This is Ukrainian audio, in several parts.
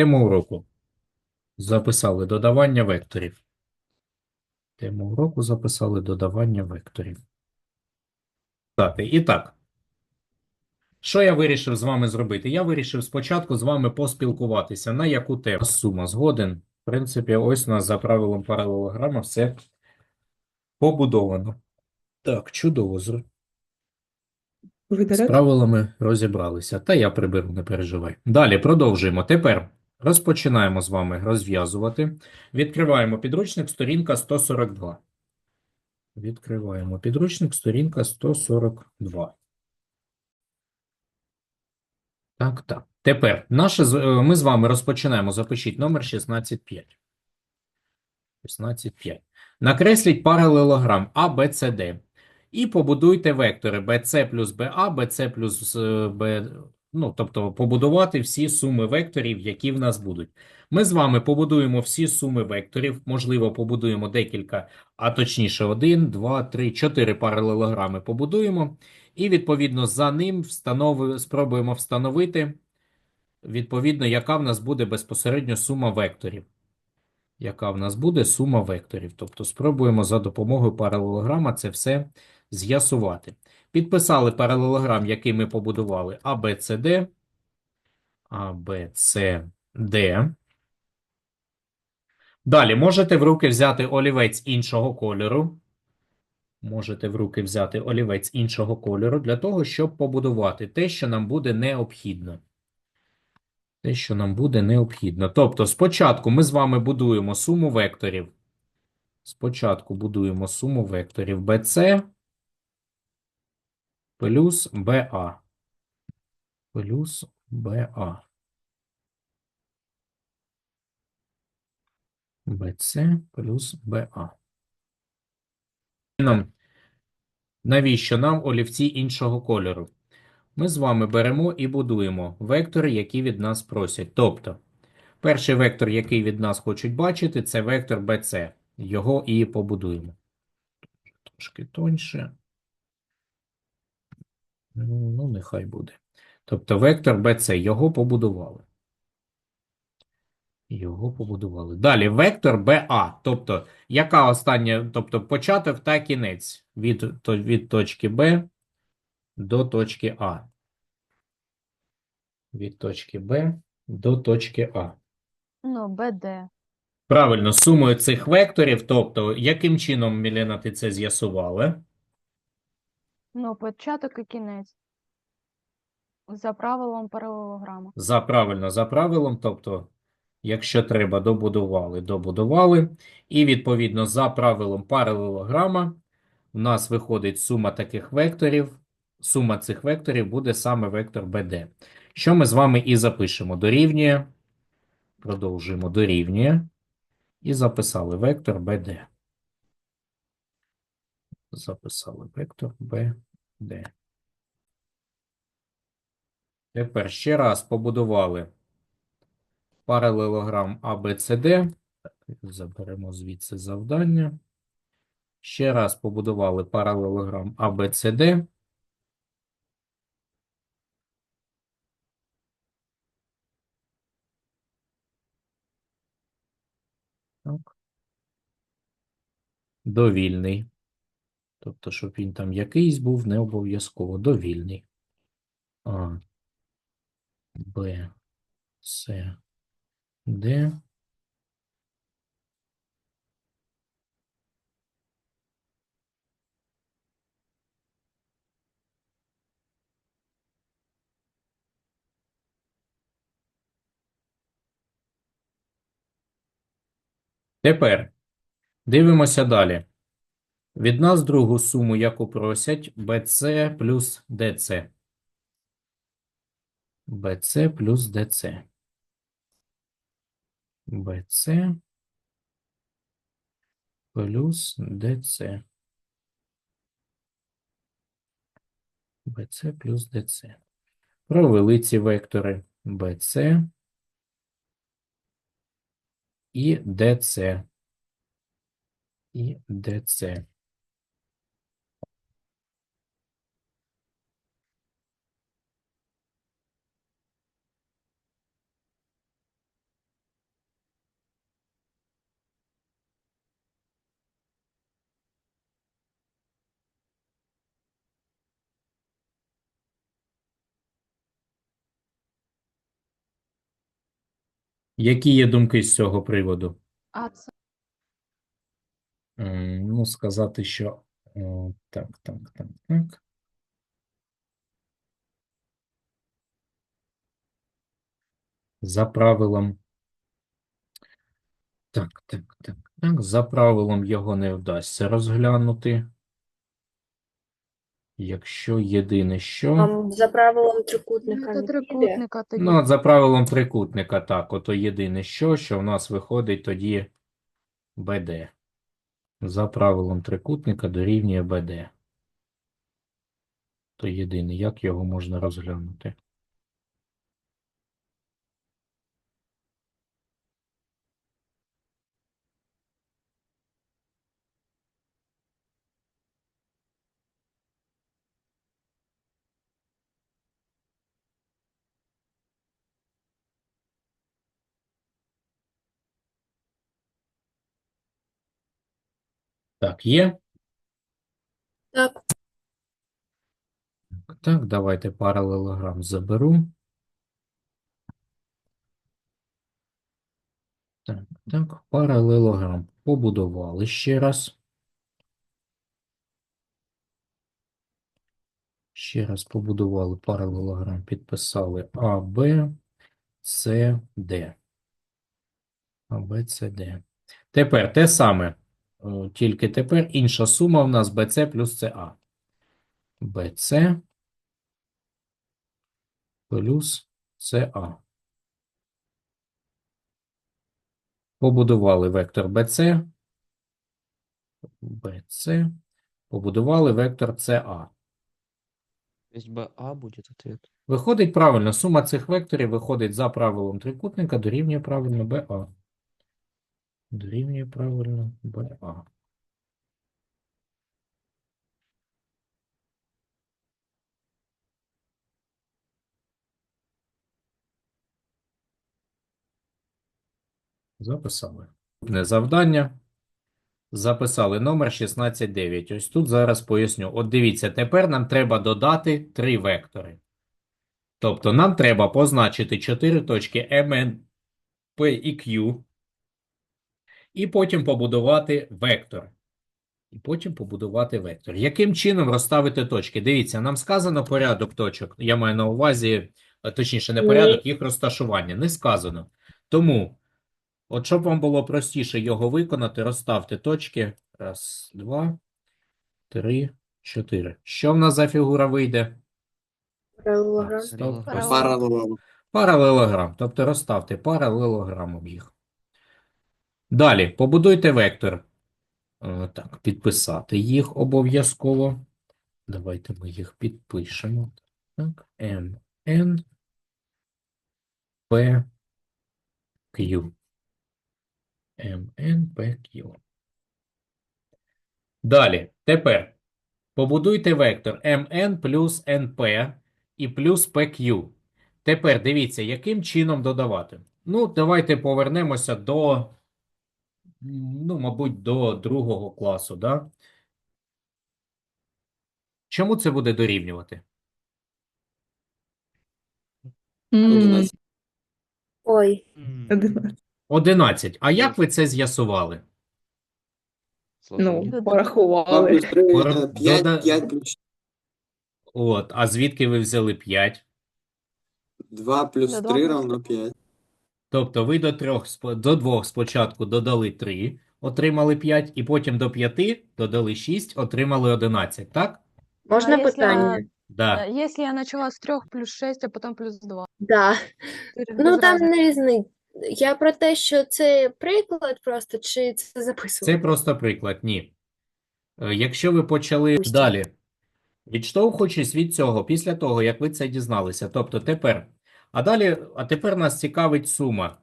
Тему уроку. Записали додавання векторів. Тему уроку записали додавання векторів. Так, і так. Що я вирішив з вами зробити? Я вирішив спочатку з вами поспілкуватися. На яку тему? Сума згоден. В принципі, ось у нас за правилом паралелограма все побудовано. Так, чудово. З правилами розібралися. Та я приберу, не переживай. Далі продовжуємо. Тепер розпочинаємо з вами розв'язувати. Відкриваємо підручник, сторінка 142. Відкриваємо підручник, сторінка 142. Так, так. Тепер наше, е, ми з вами розпочинаємо. Запишіть номер 165. 165. Накресліть паралелограм А. І побудуйте вектори BC плюс BA, BC плюс е, B, ну, тобто побудувати всі суми векторів, які в нас будуть. Ми з вами побудуємо всі суми векторів, можливо, побудуємо декілька, а точніше один, два, три, чотири паралелограми побудуємо. І, відповідно, за ним спробуємо встановити, відповідно, яка в нас буде безпосередньо сума векторів. Яка в нас буде сума векторів. Тобто спробуємо за допомогою паралелограма це все з'ясувати. Підписали паралелограм, який ми побудували С, Д. Далі можете в руки взяти олівець іншого кольору. Можете в руки взяти олівець іншого кольору для того, щоб побудувати те, що нам буде необхідно. Те, що нам буде необхідно. Тобто, спочатку ми з вами будуємо суму векторів. Спочатку будуємо суму векторів BC плюс BA. Плюс BA. BC плюс. Нам, навіщо нам олівці іншого кольору? Ми з вами беремо і будуємо вектори, які від нас просять. Тобто, перший вектор, який від нас хочуть бачити, це вектор BC. Його і побудуємо. Трошки тоньше. Ну, ну, нехай буде. Тобто вектор BC, його побудували. Його побудували. Далі вектор BA, тобто яка остання, тобто початок та кінець від, то- від точки Б до точки А. Від точки Б до точки А. Ну, БД. Правильно, сумою цих векторів, тобто, яким чином, Мілена, ти це з'ясувала? Ну, початок і кінець. За правилом паралелограма. За правильно, за правилом, тобто, якщо треба, добудували, добудували. І, відповідно, за правилом паралелограма у нас виходить сума таких векторів. Сума цих векторів буде саме вектор BD. Що ми з вами і запишемо? Дорівнює, продовжуємо, дорівнює. І записали вектор BD. Записали вектор BD. Тепер ще раз побудували паралелограм ABCD. Заберемо звідси завдання. Ще раз побудували паралелограм ABCD. Так. Довільний. Тобто, щоб він там якийсь був, не обов'язково. Довільний. А, Б, С, Д. Тепер дивимося далі. Від нас другу суму, яку просять, BC плюс DC. BC плюс DC. BC плюс DC. BC плюс DC. Провели ці вектори BC і DC. І DC. Які є думки з цього приводу? А це Ну, сказати, що так, так, так, так. За правилом. Так, так, так, так. За правилом його не вдасться розглянути. Якщо єдине що. Там за правилом ну, трикутника це не піде. трикутника тоді. Ну, от за правилом трикутника, так, ото єдине що, що в нас виходить тоді БД. За правилом трикутника дорівнює БД. То єдине, як його можна розглянути? Так, є? Так, Так, давайте паралелограм заберу. Так, так, паралелограм побудували ще раз. Ще раз побудували паралелограм, підписали А, Б, С, Д. А, Б, С, Д. Тепер те саме, тільки тепер інша сума в нас БЦ плюс СА. БЦ плюс СА. Побудували вектор BC, BC, побудували вектор CA. Есть БА будет. Виходить правильно, сума цих векторів виходить за правилом трикутника, дорівнює правильно BA. Дорівнює правильно BA. Записали. Завдання. Записали номер 169. Ось тут зараз поясню. От дивіться, тепер нам треба додати три вектори. Тобто нам треба позначити чотири точки MN, P і Q. І потім побудувати вектор. І потім побудувати вектор. Яким чином розставити точки? Дивіться, нам сказано порядок точок. Я маю на увазі, точніше, не порядок, їх розташування. Не сказано. Тому, от щоб вам було простіше його виконати, розставте точки. Раз, два, три, чотири. Що в нас за фігура вийде? паралелограм. Паралелограм. Паралелограм. Паралелограм. Тобто розставте паралелограмом їх. Далі, побудуйте вектор. Е, Так, підписати їх обов'язково. Давайте ми їх підпишемо. Так, M, N, P, Q. M, N, P, Q. Далі, тепер побудуйте вектор MN плюс NP і плюс PQ. Тепер дивіться, яким чином додавати. Ну, давайте повернемося до, м, ну, мабуть, до другого класу, да? Чому це буде дорівнювати? Одинадцять. Ой, 11. А як ви це з'ясували? Сложнее. Додали. Порахували. Пора- е, дода- п'ять плюс От, а звідки ви взяли 5? два плюс Да, два три плюс равно п'ять. Тобто ви до трьох, спо- до двох спочатку додали 3, отримали 5, і потім до 5 додали 6, отримали 11, так? можна А якщо- питання? Да. Если я начала с 3 плюс 6, а потом плюс 2. Да. Ну там не різний. Я про те, що це приклад просто, чи це Це просто приклад, ні. Е, Якщо ви почали Пусть. далі, відштовхуючись від цього, після того, як ви це дізналися, тобто тепер, а далі, а тепер нас цікавить сума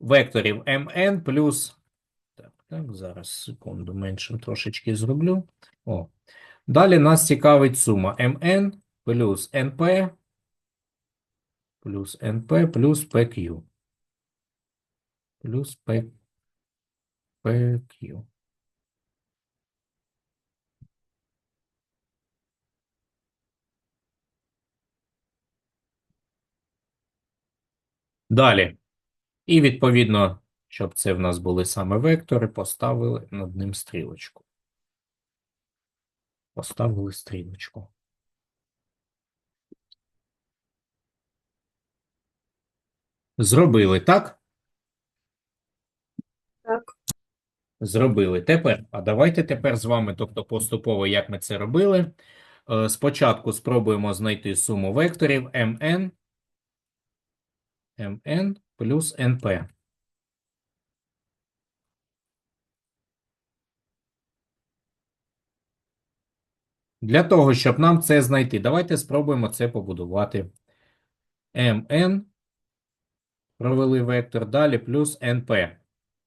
векторів mn плюс, так, так, зараз, секунду, меншим трошечки зроблю. О. Далі нас цікавить сума mn плюс np плюс np плюс pq плюс p, pq. Далі. І відповідно, щоб це в нас були саме вектори, поставили над ним стрілочку. Поставили стрілочку. Зробили, так? Так. Зробили. Тепер, а давайте тепер з вами, тобто поступово, як ми це робили. Е, Спочатку спробуємо знайти суму векторів mn, mn плюс np. Для того, щоб нам це знайти, давайте спробуємо це побудувати. mn, провели вектор, далі плюс np.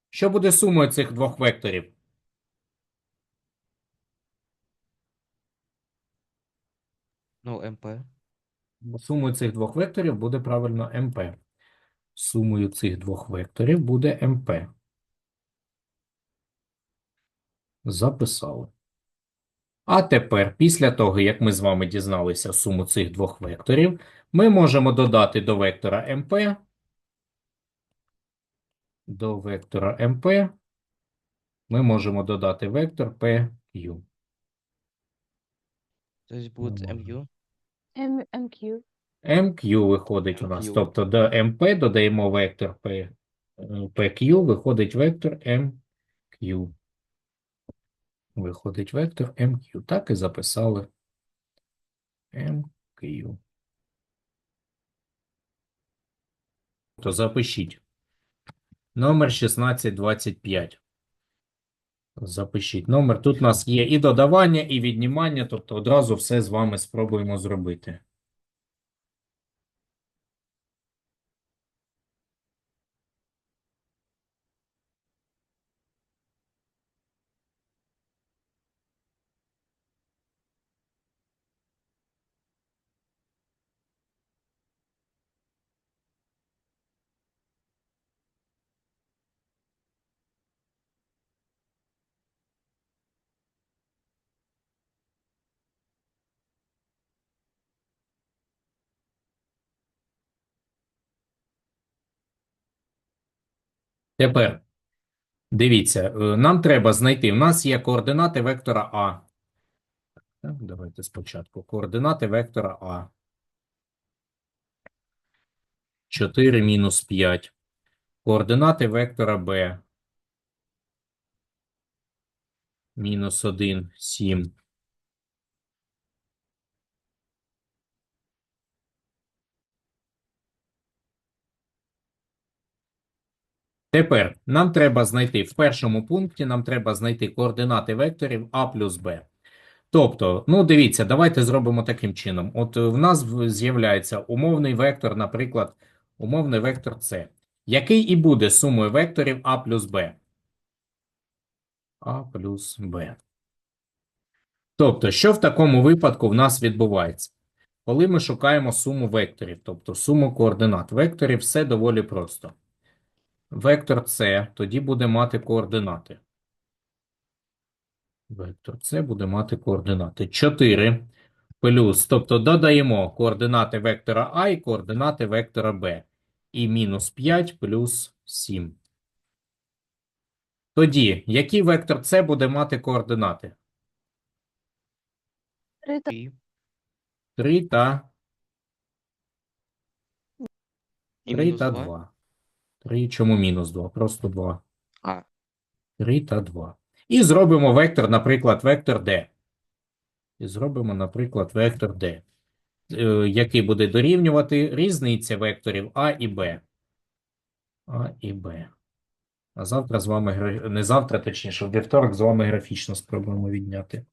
Що буде сумою цих двох векторів? Ну, МП. Сумою цих двох векторів буде правильно МП. Сумою цих двох векторів буде МП. Записали. А тепер, після того, як ми з вами дізналися суму цих двох векторів, ми можемо додати до вектора МП, до вектора МП, ми можемо додати вектор PQ. То есть будет Нормально. МЮ. М, МQ. MQ виходить у нас. Тобто до MP додаємо вектор P, е, PQ, виходить вектор MQ. Виходить вектор MQ. Так і записали. MQ. То запишіть. Номер 1625. Запишіть номер. Тут у нас є і додавання, і віднімання, тобто одразу все з вами спробуємо зробити. Тепер, дивіться, е, нам треба знайти, у нас є координати вектора А. Давайте спочатку. Координати вектора А. 4 мінус 5. Координати вектора Б. Мінус 1, 7. Тепер нам треба знайти в першому пункті, нам треба знайти координати векторів А плюс Б. Тобто, ну дивіться, давайте зробимо таким чином. От е, в нас з'являється умовний вектор, наприклад, умовний вектор С, який і буде сумою векторів А плюс Б. А плюс Б. Тобто, що в такому випадку в нас відбувається? Коли ми шукаємо суму векторів, тобто суму координат векторів, все доволі просто. Вектор С тоді буде мати координати. Вектор С буде мати координати 4 плюс, тобто додаємо координати вектора А і координати вектора Б. І мінус 5 плюс 7. Тоді, який вектор С буде мати координати? Три та- 3 та, 3 та 2. 2. 3, чому мінус 2? Просто 2. А, 3 та 2. І зробимо вектор, наприклад, вектор D. І зробимо, наприклад, вектор D, е, який буде дорівнювати різниця векторів А і Б. А і Б. А завтра з вами, не завтра, точніше, в вівторок з вами графічно спробуємо відняти.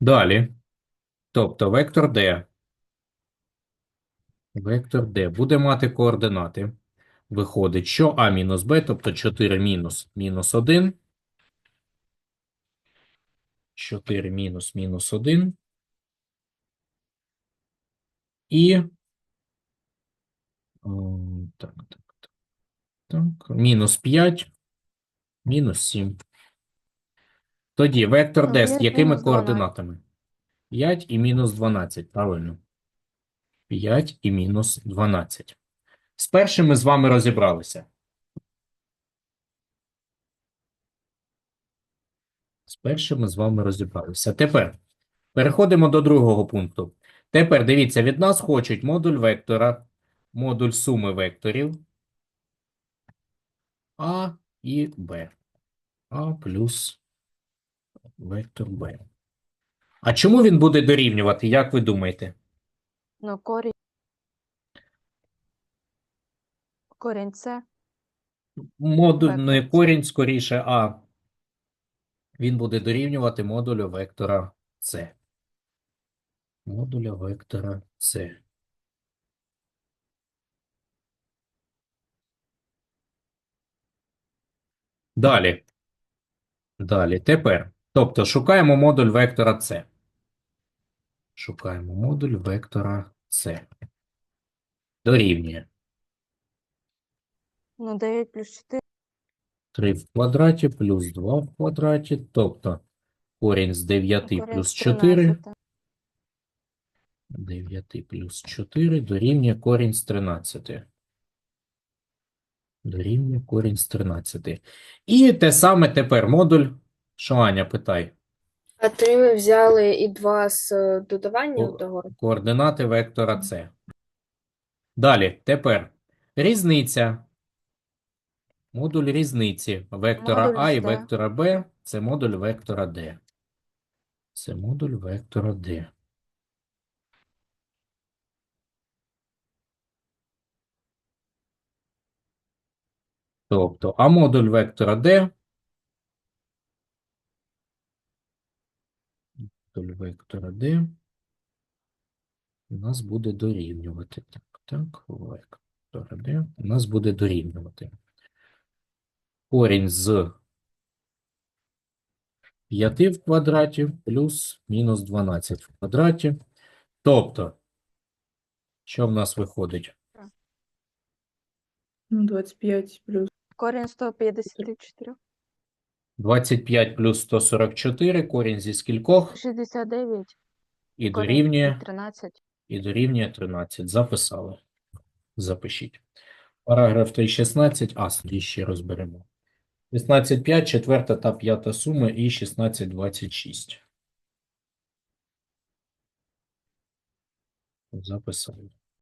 Далі. Тобто вектор D. Вектор D буде мати координати. Виходить, що А мінус Б, тобто 4 мінус мінус 1. 4 мінус мінус 1. І так, так, так. Так, мінус 5, мінус 7. Тоді вектор Ну, D з якими координатами? 5 і мінус 12, правильно. 5 і мінус 12. З першим ми з вами розібралися. З першим ми з вами розібралися. Тепер переходимо до другого пункту. Тепер дивіться, від нас хочуть модуль вектора, модуль суми векторів А і Б. А плюс вектор Б. А чому він буде дорівнювати, як ви думаєте? Ну, корінь. Корінь це. Модуль, не корінь скоріше, а він буде дорівнювати модулю вектора С. Модуля вектора С. Далі. Далі. Тепер. Тобто шукаємо модуль вектора С. Шукаємо модуль вектора С. Дорівнює. Ну, 9 плюс 4. 3 в квадраті плюс 2 в квадраті, тобто корінь з 9 корінь плюс 4, 9 плюс 4 дорівнює корінь з 13. Дорівнює корінь з 13. І те саме тепер модуль, що Аня, питай, А три ми взяли і два з е, додаванням того. координати вектора С. Далі, тепер різниця. Модуль різниці вектора Модуль А і з вектора Б – це модуль вектора D. Це модуль вектора D. Тобто, а модуль вектора D модуль вектора D у нас буде дорівнювати. Так, так, вектора D у нас буде дорівнювати. Корінь з 5 в квадраті плюс мінус 12 в квадраті. Тобто, що в нас виходить? Ну, 25 плюс. Корінь 154. 25 плюс 144, корінь зі скількох 69. і Корінь дорівнює від 13. і дорівнює 13. Записали. Запишіть. Параграф 3.16. А, тоді ще розберемо. 16.5, четверта та п'ята суми і 16.26. Записали.